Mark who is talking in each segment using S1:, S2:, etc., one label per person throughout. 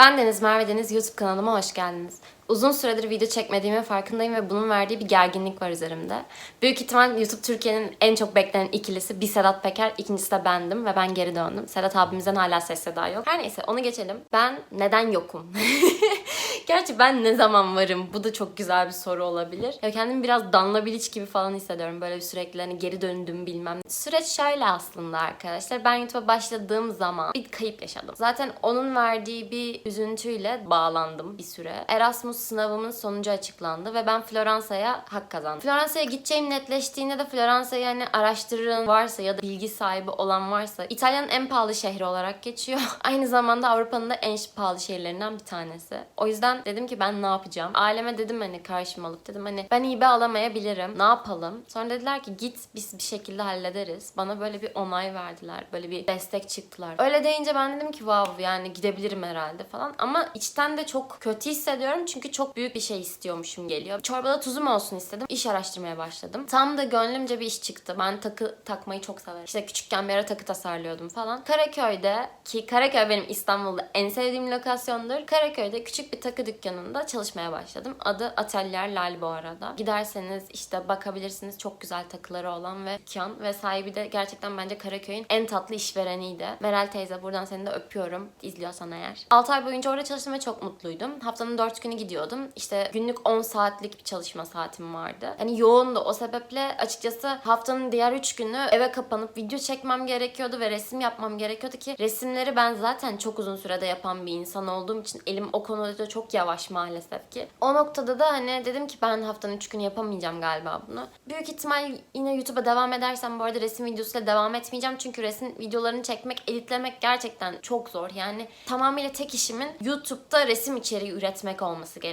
S1: Ben Deniz Merve Deniz YouTube kanalıma hoş geldiniz. Uzun süredir video çekmediğimin farkındayım ve bunun verdiği bir gerginlik var üzerimde. Büyük ihtimal YouTube Türkiye'nin en çok beklenen ikilisi bir Sedat Peker, ikincisi de bendim ve ben geri döndüm. Sedat abimizden hala ses seda yok. Her neyse onu geçelim. Ben neden yokum? Gerçi ben ne zaman varım? Bu da çok güzel bir soru olabilir. Ya kendimi biraz Danla Bilic gibi falan hissediyorum. Böyle bir sürekli hani geri döndüm bilmem. Süreç şöyle aslında arkadaşlar. Ben YouTube'a başladığım zaman bir kayıp yaşadım. Zaten onun verdiği bir üzüntüyle bağlandım bir süre. Erasmus sınavımın sonucu açıklandı ve ben Floransa'ya hak kazandım. Floransa'ya gideceğim netleştiğinde de Floransa'yı hani araştırın varsa ya da bilgi sahibi olan varsa İtalya'nın en pahalı şehri olarak geçiyor. Aynı zamanda Avrupa'nın da en pahalı şehirlerinden bir tanesi. O yüzden dedim ki ben ne yapacağım? Aileme dedim hani karşıma alıp dedim hani ben iyi alamayabilirim. Ne yapalım? Sonra dediler ki git biz bir şekilde hallederiz. Bana böyle bir onay verdiler. Böyle bir destek çıktılar. Öyle deyince ben dedim ki wow yani gidebilirim herhalde falan. Ama içten de çok kötü hissediyorum çünkü çok büyük bir şey istiyormuşum geliyor. Çorbada tuzum olsun istedim. İş araştırmaya başladım. Tam da gönlümce bir iş çıktı. Ben takı takmayı çok severim. İşte küçükken bir ara takı tasarlıyordum falan. Karaköy'de ki Karaköy benim İstanbul'da en sevdiğim lokasyondur. Karaköy'de küçük bir takı dükkanında çalışmaya başladım. Adı Atelier Lal bu arada. Giderseniz işte bakabilirsiniz. Çok güzel takıları olan ve dükkan ve sahibi de gerçekten bence Karaköy'ün en tatlı işvereniydi. Meral teyze buradan seni de öpüyorum izliyorsan eğer. 6 ay boyunca orada çalıştım ve çok mutluydum. Haftanın 4 günü gidiyordum. İşte günlük 10 saatlik bir çalışma saatim vardı. Hani yoğundu o sebeple açıkçası haftanın diğer 3 günü eve kapanıp video çekmem gerekiyordu ve resim yapmam gerekiyordu ki resimleri ben zaten çok uzun sürede yapan bir insan olduğum için elim o konuda da çok yavaş maalesef ki. O noktada da hani dedim ki ben haftanın 3 günü yapamayacağım galiba bunu. Büyük ihtimal yine YouTube'a devam edersem bu arada resim videosuyla devam etmeyeceğim. Çünkü resim videolarını çekmek, editlemek gerçekten çok zor. Yani tamamıyla tek işimin YouTube'da resim içeriği üretmek olması gerekiyor.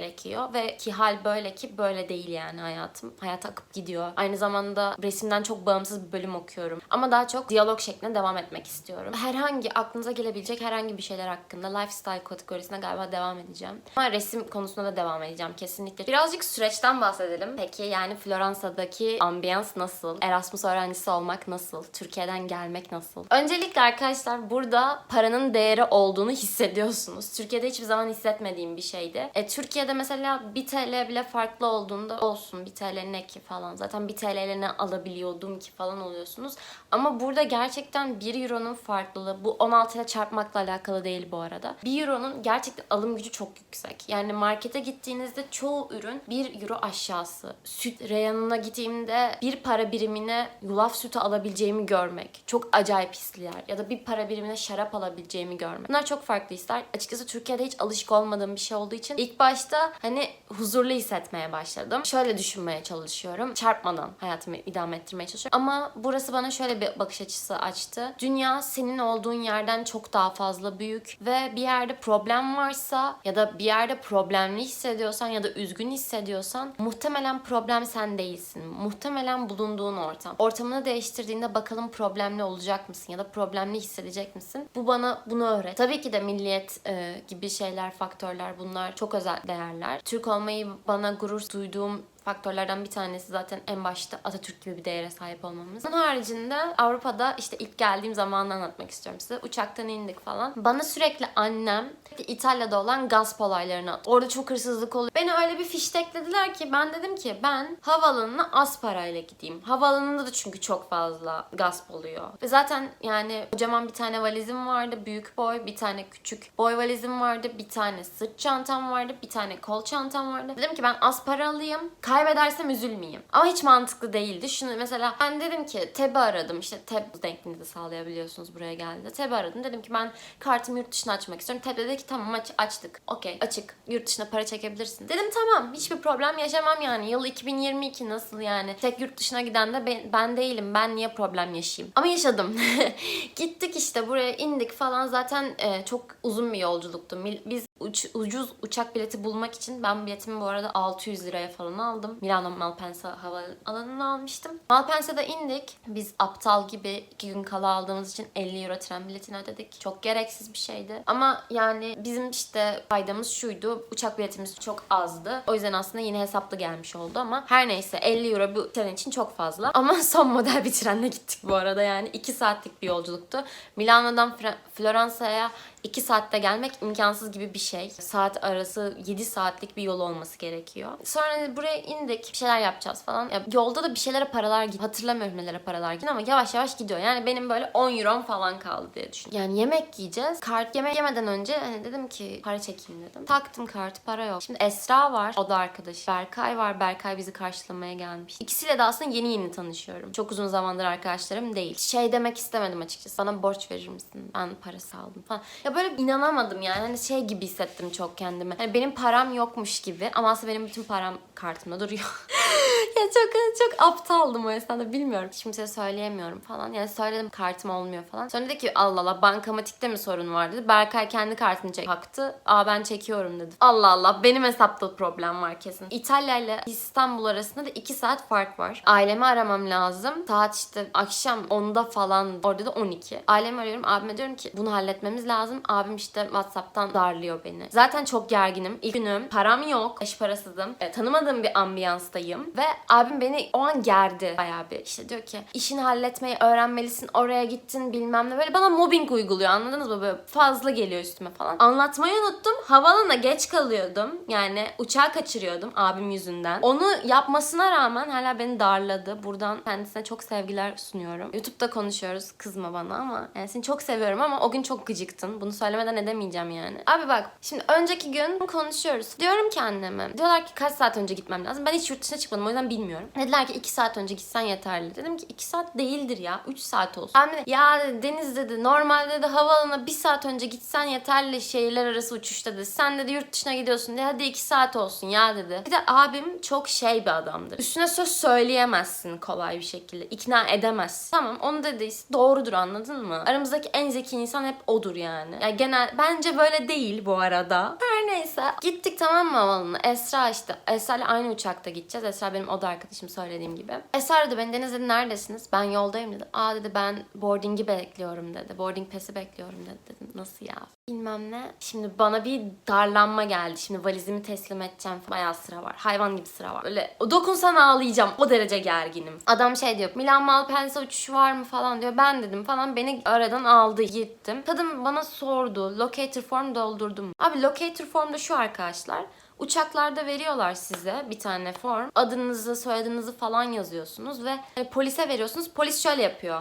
S1: Ve ki hal böyle ki böyle değil yani hayatım. Hayat akıp gidiyor. Aynı zamanda resimden çok bağımsız bir bölüm okuyorum. Ama daha çok diyalog şeklinde devam etmek istiyorum. Herhangi aklınıza gelebilecek herhangi bir şeyler hakkında lifestyle kategorisine galiba devam edeceğim. Ama resim konusunda da devam edeceğim kesinlikle. Birazcık süreçten bahsedelim. Peki yani Floransa'daki ambiyans nasıl? Erasmus öğrencisi olmak nasıl? Türkiye'den gelmek nasıl? Öncelikle arkadaşlar burada paranın değeri olduğunu hissediyorsunuz. Türkiye'de hiçbir zaman hissetmediğim bir şeydi. E, Türkiye'de mesela 1 TL bile farklı olduğunda olsun 1 TL ne ki falan. Zaten 1 TL ile ne alabiliyordum ki falan oluyorsunuz. Ama burada gerçekten 1 euronun farklılığı bu 16 ile çarpmakla alakalı değil bu arada. 1 euronun gerçekten alım gücü çok yüksek. Yani markete gittiğinizde çoğu ürün 1 euro aşağısı. Süt reyanına gittiğimde bir para birimine yulaf sütü alabileceğimi görmek. Çok acayip hisler. Ya da bir para birimine şarap alabileceğimi görmek. Bunlar çok farklı hisler. Açıkçası Türkiye'de hiç alışık olmadığım bir şey olduğu için ilk başta hani huzurlu hissetmeye başladım. Şöyle düşünmeye çalışıyorum. Çarpmadan hayatımı idame ettirmeye çalışıyorum. Ama burası bana şöyle bir bakış açısı açtı. Dünya senin olduğun yerden çok daha fazla büyük ve bir yerde problem varsa ya da bir yerde problemli hissediyorsan ya da üzgün hissediyorsan muhtemelen problem sen değilsin. Muhtemelen bulunduğun ortam. Ortamını değiştirdiğinde bakalım problemli olacak mısın ya da problemli hissedecek misin? Bu bana bunu öğret. Tabii ki de milliyet e, gibi şeyler, faktörler bunlar çok özel değerler. Türk olmayı bana gurur duyduğum faktörlerden bir tanesi zaten en başta Atatürk gibi bir değere sahip olmamız. Bunun haricinde Avrupa'da işte ilk geldiğim zamanı anlatmak istiyorum size. Uçaktan indik falan. Bana sürekli annem İtalya'da olan gasp olaylarını at. Orada çok hırsızlık oluyor. Beni öyle bir fişteklediler ki ben dedim ki ben havaalanına az parayla gideyim. Havaalanında da çünkü çok fazla gasp oluyor. Ve zaten yani kocaman bir tane valizim vardı. Büyük boy. Bir tane küçük boy valizim vardı. Bir tane sırt çantam vardı. Bir tane kol çantam vardı. Dedim ki ben az para alayım. Kaybedersem üzülmeyeyim. Ama hiç mantıklı değildi. Şunu mesela ben dedim ki TEB'i aradım. İşte TEB denkliğinizi sağlayabiliyorsunuz buraya geldi. TEB'i aradım. Dedim ki ben kartımı yurt dışına açmak istiyorum. TEB dedi ki tamam aç, açtık. Okey açık. Yurt dışına para çekebilirsin. Dedim tamam. Hiçbir problem yaşamam yani. Yıl 2022 nasıl yani? Tek yurt dışına giden de ben, ben değilim. Ben niye problem yaşayayım? Ama yaşadım. Gittik işte buraya indik falan. Zaten e, çok uzun bir yolculuktu. Biz uç- ucuz uçak bileti bulmak için ben biletimi bu arada 600 liraya falan aldım. Milano Malpensa havaalanına almıştım. Malpensa'da indik. Biz aptal gibi iki gün kala aldığımız için 50 euro tren biletini ödedik. Çok gereksiz bir şeydi. Ama yani bizim işte faydamız şuydu. Uçak biletimiz çok azdı. O yüzden aslında yine hesaplı gelmiş oldu ama her neyse 50 euro bu tren için çok fazla. Ama son model bir trenle gittik bu arada yani 2 saatlik bir yolculuktu. Milano'dan Fra- Floransa'ya 2 saatte gelmek imkansız gibi bir şey. Saat arası 7 saatlik bir yol olması gerekiyor. Sonra buraya indik. Bir şeyler yapacağız falan. Ya yolda da bir şeylere paralar gidiyor. Hatırlamıyorum nelere paralar gidiyor ama yavaş yavaş gidiyor. Yani benim böyle 10 euro falan kaldı diye düşün. Yani yemek yiyeceğiz. Kart yemek yemeden önce hani dedim ki para çekeyim dedim. Taktım kartı para yok. Şimdi Esra var. O da arkadaş. Berkay var. Berkay bizi karşılamaya gelmiş. İkisiyle de aslında yeni yeni tanışıyorum. Çok uzun zamandır arkadaşlarım değil. Şey demek istemedim açıkçası. Bana borç verir misin? Ben parası aldım falan. Ya böyle inanamadım yani. Hani şey gibi hissettim çok kendimi. Hani benim param yokmuş gibi ama aslında benim bütün param kartımda duruyor. ya çok çok aptaldım o esnada bilmiyorum. Hiç kimseye söyleyemiyorum falan. Yani söyledim kartım olmuyor falan. Sonra dedi ki Allah Allah bankamatikte mi sorun var dedi. Berkay kendi kartını çek taktı. Aa ben çekiyorum dedi. Allah Allah benim hesapta problem var kesin. İtalya ile İstanbul arasında da 2 saat fark var. Ailemi aramam lazım. Saat işte akşam 10'da falan orada da 12. Ailemi arıyorum. Abime diyorum ki bunu halletmemiz lazım. Abim işte Whatsapp'tan darlıyor beni. Zaten çok gerginim. İlk günüm. Param yok. Eş parasızım. E, tanımadığım bir ambiyanstayım. Ve abim beni o an gerdi bayağı bir. İşte diyor ki işini halletmeyi öğrenmelisin. Oraya gittin bilmem ne. Böyle bana mobbing uyguluyor anladınız mı? Böyle fazla geliyor üstüme falan. Anlatmayı unuttum. Havalana geç kalıyordum. Yani uçağı kaçırıyordum abim yüzünden. Onu yapmasına rağmen hala beni darladı. Buradan kendisine çok sevgiler sunuyorum. YouTube'da konuşuyoruz. Kızma bana ama. Yani seni çok seviyorum ama o gün çok gıcıktın. Bunu söylemeden edemeyeceğim yani. Abi bak şimdi önceki gün konuşuyoruz. Diyorum ki anneme. Diyorlar ki kaç saat önce gitmem lazım. Ben hiç yurt dışına çıkmadım o yüzden bilmiyorum. Dediler ki 2 saat önce gitsen yeterli. Dedim ki 2 saat değildir ya. 3 saat olsun. Anne ya dedi, Deniz dedi normalde de havaalanına 1 saat önce gitsen yeterli şehirler arası uçuşta dedi. Sen dedi yurt dışına gidiyorsun dedi. Hadi 2 saat olsun ya dedi. Bir de abim çok şey bir adamdır. Üstüne söz söyleyemezsin kolay bir şekilde. İkna edemezsin. Tamam onu dediyse doğrudur anladın mı? Aramızdaki en zeki insan hep odur yani. Ya genel bence böyle değil bu arada. Her neyse. Gittik tamam mı havaalanına? Esra işte. Esra ile aynı uçakta gideceğiz. Esra benim oda arkadaşım söylediğim gibi. Esra aradı beni. Deniz dedi neredesiniz? Ben yoldayım dedi. Aa dedi ben boarding'i bekliyorum dedi. Boarding pass'i bekliyorum dedi. Dedim nasıl ya? Bilmem ne. Şimdi bana bir darlanma geldi. Şimdi valizimi teslim edeceğim. Bayağı sıra var. Hayvan gibi sıra var. Böyle o dokunsan ağlayacağım. O derece gerginim. Adam şey diyor. Milan Malpensa uçuşu var mı falan diyor. Ben dedim falan. Beni aradan aldı. Gittim. Kadın bana sordu. Locator form doldurdum. Abi locator form da şu arkadaşlar. Uçaklarda veriyorlar size bir tane form. Adınızı, soyadınızı falan yazıyorsunuz ve e, polise veriyorsunuz. Polis şöyle yapıyor.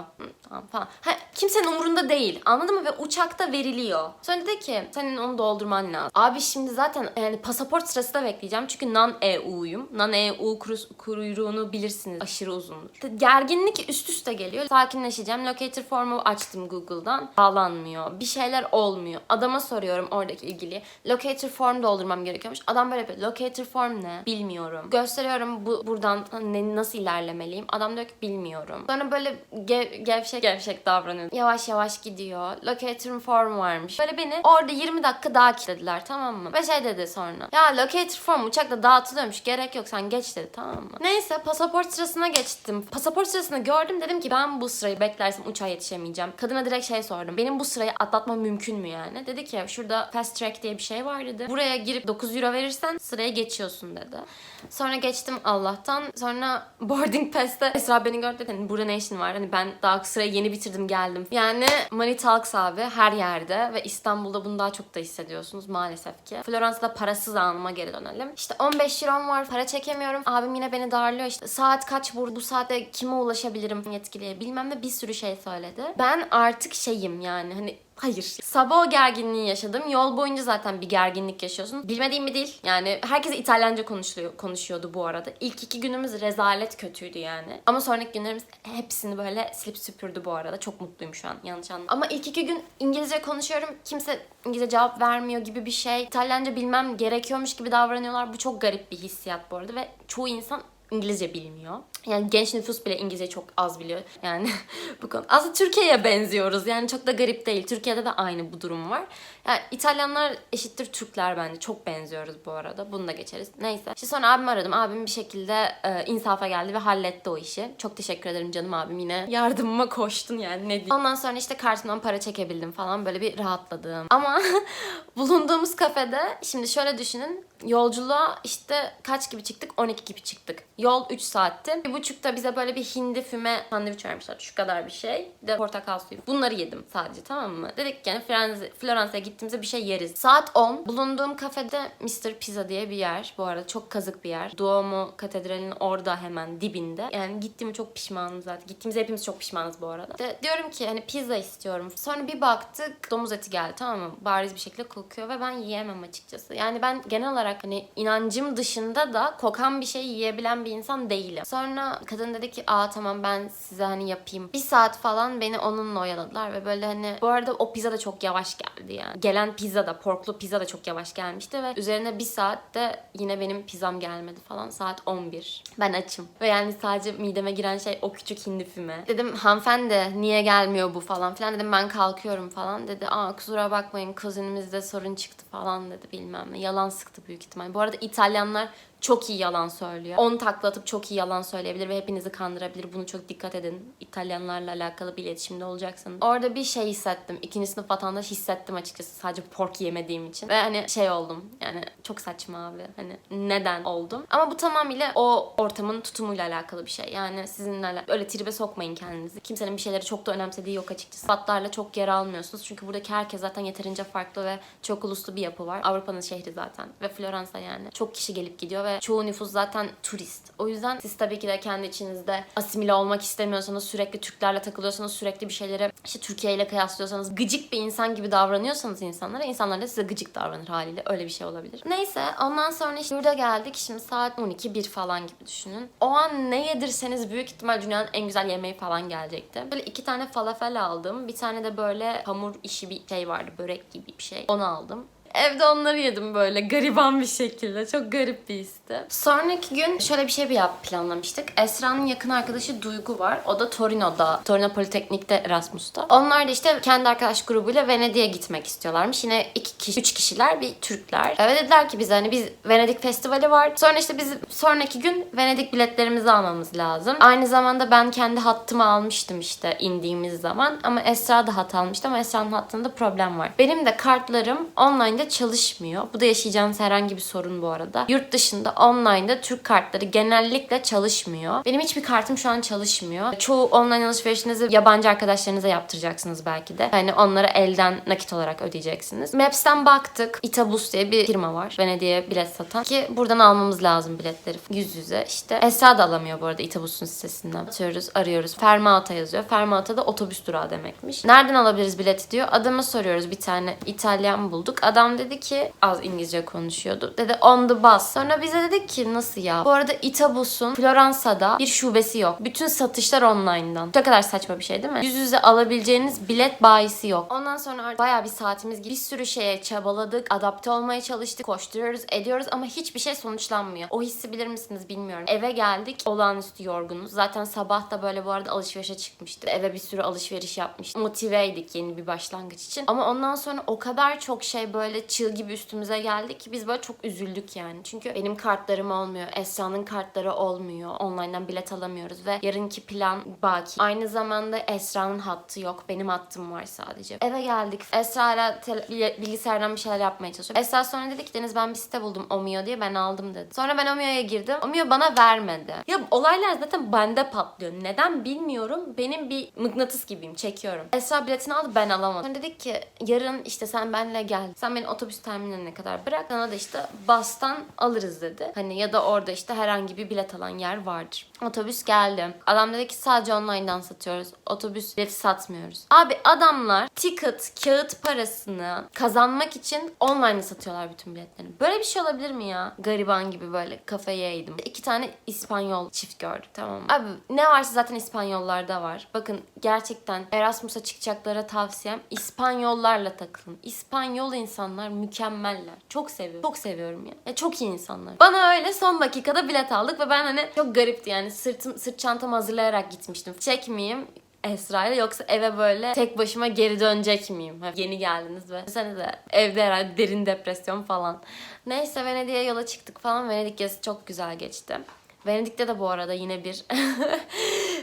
S1: Tamam falan. Ha, kimsenin umurunda değil. Anladın mı? Ve uçakta veriliyor. Sonra dedi ki senin onu doldurman lazım. Abi şimdi zaten yani pasaport sırası da bekleyeceğim. Çünkü non-EU'yum. Non-EU kuru- kuyruğunu bilirsiniz. Aşırı uzundur. Gerginlik üst üste geliyor. Sakinleşeceğim. Locator formu açtım Google'dan. Bağlanmıyor. Bir şeyler olmuyor. Adama soruyorum oradaki ilgili. Locator form doldurmam gerekiyormuş. Adam böyle yapıyor. Locator form ne? Bilmiyorum. Gösteriyorum bu buradan ne, nasıl ilerlemeliyim. Adam diyor ki bilmiyorum. Sonra böyle ge- gevşek gevşek davranıyor. Yavaş yavaş gidiyor. Locator form varmış. Böyle beni orada 20 dakika daha kilitlediler tamam mı? Ve şey dedi sonra. Ya locator form uçakta dağıtılıyormuş. Gerek yok sen geç dedi tamam mı? Neyse pasaport sırasına geçtim. Pasaport sırasını gördüm dedim ki ben bu sırayı beklersem uçağa yetişemeyeceğim. Kadına direkt şey sordum. Benim bu sırayı atlatmam mümkün mü yani? Dedi ki şurada fast track diye bir şey var dedi. Buraya girip 9 euro verirsen sıraya geçiyorsun dedi. Sonra geçtim Allah'tan. Sonra boarding pass'te Esra beni gördü dedi. Hani burada ne işin var? Hani ben daha sırayı yeni bitirdim geldim. Yani money talks abi her yerde ve İstanbul'da bunu daha çok da hissediyorsunuz maalesef ki. Floransa'da parasız anıma geri dönelim. İşte 15 eurom var para çekemiyorum. Abim yine beni darlıyor işte saat kaç burada bu saatte kime ulaşabilirim yetkiliye bilmem ne bir sürü şey söyledi. Ben artık şeyim yani hani Hayır. Sabah o gerginliği yaşadım. Yol boyunca zaten bir gerginlik yaşıyorsun. Bilmediğim bir dil. Yani herkes İtalyanca konuşuyor, konuşuyordu bu arada. İlk iki günümüz rezalet kötüydü yani. Ama sonraki günlerimiz hepsini böyle silip süpürdü bu arada. Çok mutluyum şu an. Yanlış anladım. Ama ilk iki gün İngilizce konuşuyorum. Kimse İngilizce cevap vermiyor gibi bir şey. İtalyanca bilmem gerekiyormuş gibi davranıyorlar. Bu çok garip bir hissiyat bu arada ve çoğu insan İngilizce bilmiyor. Yani genç nüfus bile İngilizce çok az biliyor. Yani bu konu. Aslında Türkiye'ye benziyoruz. Yani çok da garip değil. Türkiye'de de aynı bu durum var. Yani İtalyanlar eşittir Türkler bence. Çok benziyoruz bu arada. Bunu da geçeriz. Neyse. İşte sonra abimi aradım. Abim bir şekilde e, insafa geldi ve halletti o işi. Çok teşekkür ederim canım abim yine. Yardımıma koştun yani ne diyeyim. Ondan sonra işte kartımdan para çekebildim falan. Böyle bir rahatladım. Ama bulunduğumuz kafede şimdi şöyle düşünün. Yolculuğa işte kaç gibi çıktık? 12 gibi çıktık. Yol 3 saatti. Bir buçukta bize böyle bir hindi füme sandviç vermişler. Şu kadar bir şey. Bir de portakal suyu. Bunları yedim sadece tamam mı? Dedik ki yani Floransa'ya gittiğimizde bir şey yeriz. Saat 10. Bulunduğum kafede Mr. Pizza diye bir yer. Bu arada çok kazık bir yer. Duomo Katedrali'nin orada hemen dibinde. Yani gittiğime çok pişmanım zaten. Gittiğimize hepimiz çok pişmanız bu arada. De, diyorum ki hani pizza istiyorum. Sonra bir baktık domuz eti geldi tamam mı? Bariz bir şekilde kokuyor ve ben yiyemem açıkçası. Yani ben genel olarak hani inancım dışında da kokan bir şey yiyebilen bir insan değilim. Sonra kadın dedi ki aa tamam ben size hani yapayım. Bir saat falan beni onunla oyaladılar ve böyle hani bu arada o pizza da çok yavaş geldi yani. Gelen pizza da porklu pizza da çok yavaş gelmişti ve üzerine bir saatte yine benim pizzam gelmedi falan. Saat 11. Ben açım. Ve yani sadece mideme giren şey o küçük hindi füme. Dedim hanımefendi niye gelmiyor bu falan filan dedim ben kalkıyorum falan dedi. Aa kusura bakmayın kuzenimizde sorun çıktı falan dedi bilmem ne. Yalan sıktı büyük ihtimal. Bu arada İtalyanlar çok iyi yalan söylüyor. 10 takla atıp çok iyi yalan söyleyebilir ve hepinizi kandırabilir. Bunu çok dikkat edin. İtalyanlarla alakalı bir iletişimde olacaksanız. Orada bir şey hissettim. İkinci sınıf vatandaş hissettim açıkçası. Sadece pork yemediğim için. Ve hani şey oldum. Yani çok saçma abi. Hani neden oldum. Ama bu tamamıyla o ortamın tutumuyla alakalı bir şey. Yani sizinle öyle tribe sokmayın kendinizi. Kimsenin bir şeyleri çok da önemsediği yok açıkçası. Batlarla çok yer almıyorsunuz. Çünkü buradaki herkes zaten yeterince farklı ve çok uluslu bir yapı var. Avrupa'nın şehri zaten. Ve Floransa yani. Çok kişi gelip gidiyor ve çoğu nüfus zaten turist. O yüzden siz tabii ki de kendi içinizde asimile olmak istemiyorsanız, sürekli Türklerle takılıyorsanız, sürekli bir şeyleri işte Türkiye ile kıyaslıyorsanız, gıcık bir insan gibi davranıyorsanız insanlara, insanlar da size gıcık davranır haliyle. Öyle bir şey olabilir. Neyse ondan sonra işte yurda geldik. Şimdi saat 12, 1 falan gibi düşünün. O an ne yedirseniz büyük ihtimal dünyanın en güzel yemeği falan gelecekti. Böyle iki tane falafel aldım. Bir tane de böyle hamur işi bir şey vardı. Börek gibi bir şey. Onu aldım. Evde onları yedim böyle gariban bir şekilde. Çok garip bir histi. Sonraki gün şöyle bir şey bir yap planlamıştık. Esra'nın yakın arkadaşı Duygu var. O da Torino'da. Torino Politeknik'te Erasmus'ta. Onlar da işte kendi arkadaş grubuyla Venedik'e gitmek istiyorlarmış. Yine iki kişi, üç kişiler bir Türkler. Ve dediler ki bize hani biz Venedik Festivali var. Sonra işte biz sonraki gün Venedik biletlerimizi almamız lazım. Aynı zamanda ben kendi hattımı almıştım işte indiğimiz zaman. Ama Esra da hat almıştı ama Esra'nın hattında problem var. Benim de kartlarım online'da çalışmıyor. Bu da yaşayacağınız herhangi bir sorun bu arada. Yurt dışında online'da Türk kartları genellikle çalışmıyor. Benim hiçbir kartım şu an çalışmıyor. Çoğu online alışverişinizi yabancı arkadaşlarınıza yaptıracaksınız belki de. Yani onlara elden nakit olarak ödeyeceksiniz. Maps'ten baktık. Itabus diye bir firma var. Venedik'e bilet satan. Ki buradan almamız lazım biletleri. Yüz yüze işte. Esra da alamıyor bu arada Itabus'un sitesinden. Atıyoruz, arıyoruz. Fermata yazıyor. Fermata da otobüs durağı demekmiş. Nereden alabiliriz bileti diyor. Adama soruyoruz bir tane İtalyan bulduk. Adam dedi ki az İngilizce konuşuyordu. Dedi on the bus. Sonra bize dedik ki nasıl ya? Bu arada Itabus'un Floransa'da bir şubesi yok. Bütün satışlar online'dan. Ne kadar saçma bir şey değil mi? Yüz yüze alabileceğiniz bilet bayisi yok. Ondan sonra artık bayağı bir saatimiz gibi bir sürü şeye çabaladık. Adapte olmaya çalıştık. Koşturuyoruz, ediyoruz ama hiçbir şey sonuçlanmıyor. O hissi bilir misiniz bilmiyorum. Eve geldik. Olağanüstü yorgunuz. Zaten sabah da böyle bu arada alışverişe çıkmıştık. Eve bir sürü alışveriş yapmıştık. Motiveydik yeni bir başlangıç için. Ama ondan sonra o kadar çok şey böyle çığ gibi üstümüze geldi ki biz böyle çok üzüldük yani. Çünkü benim kartlarım olmuyor. Esra'nın kartları olmuyor. Online'dan bilet alamıyoruz ve yarınki plan baki. Aynı zamanda Esra'nın hattı yok. Benim hattım var sadece. Eve geldik. Tele- bil- bilgisayardan bir şeyler yapmaya çalışıyor. Esra sonra dedi ki Deniz ben bir site buldum Omio diye ben aldım dedi. Sonra ben Omio'ya girdim. Omio bana vermedi. Ya olaylar zaten bende patlıyor. Neden bilmiyorum. Benim bir mıknatıs gibiyim. Çekiyorum. Esra biletini aldı ben alamadım. Sonra dedik ki yarın işte sen benimle gel. Sen beni otobüs terminaline kadar bırak. Sana da işte bastan alırız dedi. Hani ya da orada işte herhangi bir bilet alan yer vardır. Otobüs geldi. Adam dedi ki sadece online'dan satıyoruz. Otobüs bileti satmıyoruz. Abi adamlar ticket, kağıt parasını kazanmak için online satıyorlar bütün biletlerini. Böyle bir şey olabilir mi ya? Gariban gibi böyle kafayı eğdim. İki tane İspanyol çift gördük tamam mı? Abi ne varsa zaten İspanyollarda var. Bakın gerçekten Erasmus'a çıkacaklara tavsiyem İspanyollarla takılın. İspanyol insanlar mükemmeller. Çok seviyorum. Çok seviyorum ya. ya. Çok iyi insanlar. Bana öyle son dakikada bilet aldık ve ben hani çok garipti yani sırtım sırt çantamı hazırlayarak gitmiştim. Çekmeyeyim Esra'yla yoksa eve böyle tek başıma geri dönecek miyim? Yeni geldiniz ve sene de evde herhalde derin depresyon falan. Neyse Venedik'e yola çıktık falan. Venedik gezisi çok güzel geçti. Venedik'te de bu arada yine bir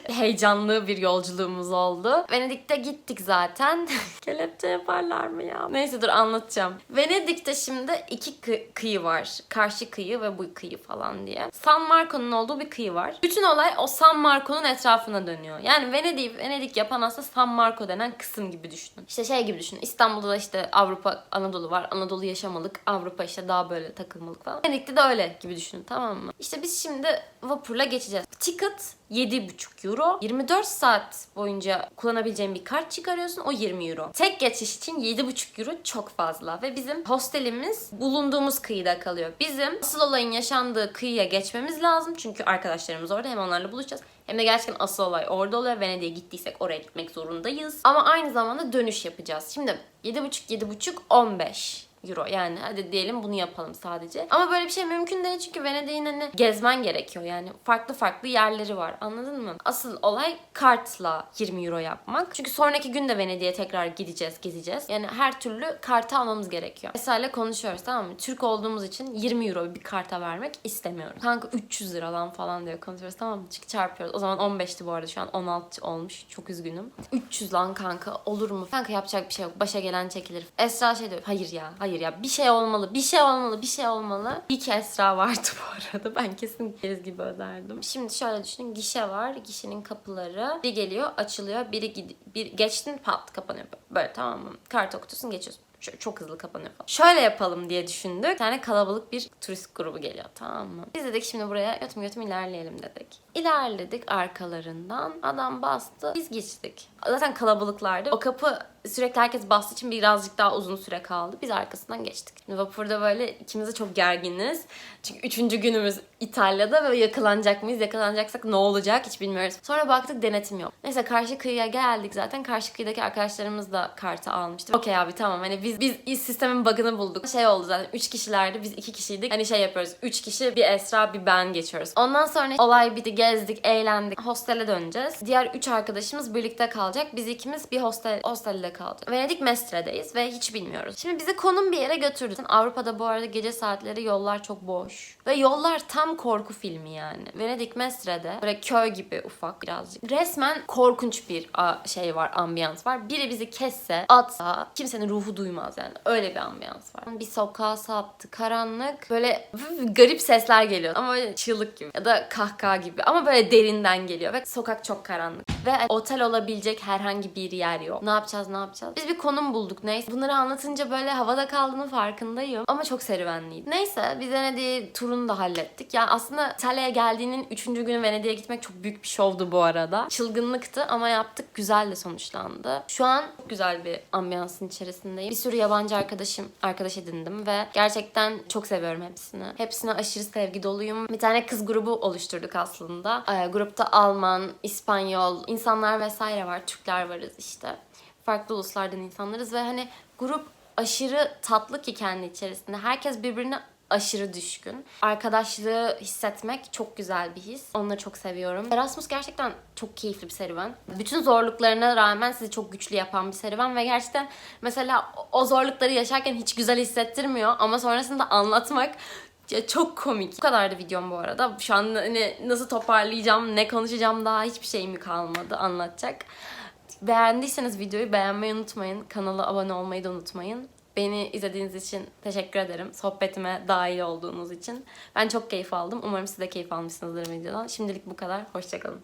S1: heyecanlı bir yolculuğumuz oldu. Venedik'te gittik zaten. Kelepçe yaparlar mı ya? Neyse dur anlatacağım. Venedik'te şimdi iki kı- kıyı var. Karşı kıyı ve bu kıyı falan diye. San Marco'nun olduğu bir kıyı var. Bütün olay o San Marco'nun etrafına dönüyor. Yani Venedik Venedik yapan aslında San Marco denen kısım gibi düşünün. İşte şey gibi düşünün. İstanbul'da da işte Avrupa, Anadolu var. Anadolu yaşamalık. Avrupa işte daha böyle takılmalık falan. Venedik'te de öyle gibi düşünün tamam mı? İşte biz şimdi vapurla geçeceğiz. Ticket 7,5 euro. 24 saat boyunca kullanabileceğin bir kart çıkarıyorsun. O 20 euro. Tek geçiş için 7,5 euro çok fazla. Ve bizim hostelimiz bulunduğumuz kıyıda kalıyor. Bizim asıl olayın yaşandığı kıyıya geçmemiz lazım. Çünkü arkadaşlarımız orada. Hem onlarla buluşacağız. Hem de gerçekten asıl olay orada oluyor. Venedik'e gittiysek oraya gitmek zorundayız. Ama aynı zamanda dönüş yapacağız. Şimdi 7,5 7,5 15 euro. Yani hadi diyelim bunu yapalım sadece. Ama böyle bir şey mümkün değil çünkü Venedik'in hani gezmen gerekiyor. Yani farklı farklı yerleri var. Anladın mı? Asıl olay kartla 20 euro yapmak. Çünkü sonraki gün de Venedik'e tekrar gideceğiz, gezeceğiz. Yani her türlü kartı almamız gerekiyor. Esra'yla konuşuyoruz tamam mı? Türk olduğumuz için 20 euro bir karta vermek istemiyorum. Kanka 300 lira lan falan diye konuşuyoruz tamam mı? Çık çarpıyoruz. O zaman 15'ti bu arada şu an 16 olmuş. Çok üzgünüm. 300 lan kanka olur mu? Kanka yapacak bir şey yok. Başa gelen çekilir. Esra şey diyor. Hayır ya. Hayır ya. Bir şey olmalı. Bir şey olmalı. Bir şey olmalı. İyi ki Esra vardı bu arada. Ben kesin keriz gibi öderdim. Şimdi şöyle düşünün. Gişe var. Gişenin kapıları. Biri geliyor açılıyor. Biri gid bir geçtin pat kapanıyor. Böyle tamam mı? Kart okutuyorsun geçiyorsun. Şöyle çok hızlı kapanıyor falan. Şöyle yapalım diye düşündük. Bir tane kalabalık bir turist grubu geliyor tamam mı? Biz dedik şimdi buraya götüm götüm ilerleyelim dedik. İlerledik arkalarından. Adam bastı. Biz geçtik. Zaten kalabalıklardı. O kapı sürekli herkes bastığı için birazcık daha uzun süre kaldı. Biz arkasından geçtik. Vapurda böyle ikimiz de çok gerginiz. Çünkü üçüncü günümüz İtalya'da ve yakalanacak mıyız? Yakalanacaksak ne olacak hiç bilmiyoruz. Sonra baktık denetim yok. Neyse karşı kıyıya geldik zaten. Karşı kıyıdaki arkadaşlarımız da kartı almıştı. Okey abi tamam hani biz biz sistemin bug'ını bulduk. Şey oldu zaten 3 kişilerdi biz 2 kişiydik. Hani şey yapıyoruz 3 kişi bir Esra bir ben geçiyoruz. Ondan sonra olay bitti gezdik eğlendik. Hostele döneceğiz. Diğer 3 arkadaşımız birlikte kalacak. Biz ikimiz bir hostel hostelde kaldık. Venedik Mestre'deyiz ve hiç bilmiyoruz. Şimdi bizi konum bir yere götürdü. Avrupa'da bu arada gece saatleri yollar çok boş. Ve yollar tam korku filmi yani. Venedik Mestre'de böyle köy gibi ufak birazcık. Resmen korkunç bir şey var, ambiyans var. Biri bizi kesse, atsa kimsenin ruhu duymaz yani. Öyle bir ambiyans var. Bir sokağa saptı. Karanlık. Böyle garip sesler geliyor. Ama böyle çığlık gibi. Ya da kahkaha gibi. Ama böyle derinden geliyor. Ve sokak çok karanlık. Ve otel olabilecek herhangi bir yer yok. Ne yapacağız ne yapacağız? Biz bir konum bulduk neyse. Bunları anlatınca böyle havada kaldığının farkındayım. Ama çok serüvenliydi. Neyse biz Venedik'i turunu da hallettik. Yani aslında İtalya'ya geldiğinin 3. günü Venedik'e gitmek çok büyük bir şovdu bu arada. Çılgınlıktı ama yaptık. Güzel de sonuçlandı. Şu an çok güzel bir ambiyansın içerisindeyim. Bir sürü yabancı arkadaşım, arkadaş edindim ve gerçekten çok seviyorum hepsini. Hepsine aşırı sevgi doluyum. Bir tane kız grubu oluşturduk aslında. Ee, grupta Alman, İspanyol, insanlar vesaire var. Türkler varız işte. Farklı uluslardan insanlarız ve hani grup aşırı tatlı ki kendi içerisinde. Herkes birbirine aşırı düşkün. Arkadaşlığı hissetmek çok güzel bir his. Onları çok seviyorum. Erasmus gerçekten çok keyifli bir serüven. Bütün zorluklarına rağmen sizi çok güçlü yapan bir serüven ve gerçekten mesela o zorlukları yaşarken hiç güzel hissettirmiyor ama sonrasında anlatmak çok komik. Bu kadardı videom bu arada. Şu an hani nasıl toparlayacağım, ne konuşacağım daha hiçbir şeyim kalmadı anlatacak. Beğendiyseniz videoyu beğenmeyi unutmayın. Kanala abone olmayı da unutmayın. Beni izlediğiniz için teşekkür ederim. Sohbetime dahil olduğunuz için. Ben çok keyif aldım. Umarım siz de keyif almışsınızdır videodan. Şimdilik bu kadar. Hoşçakalın.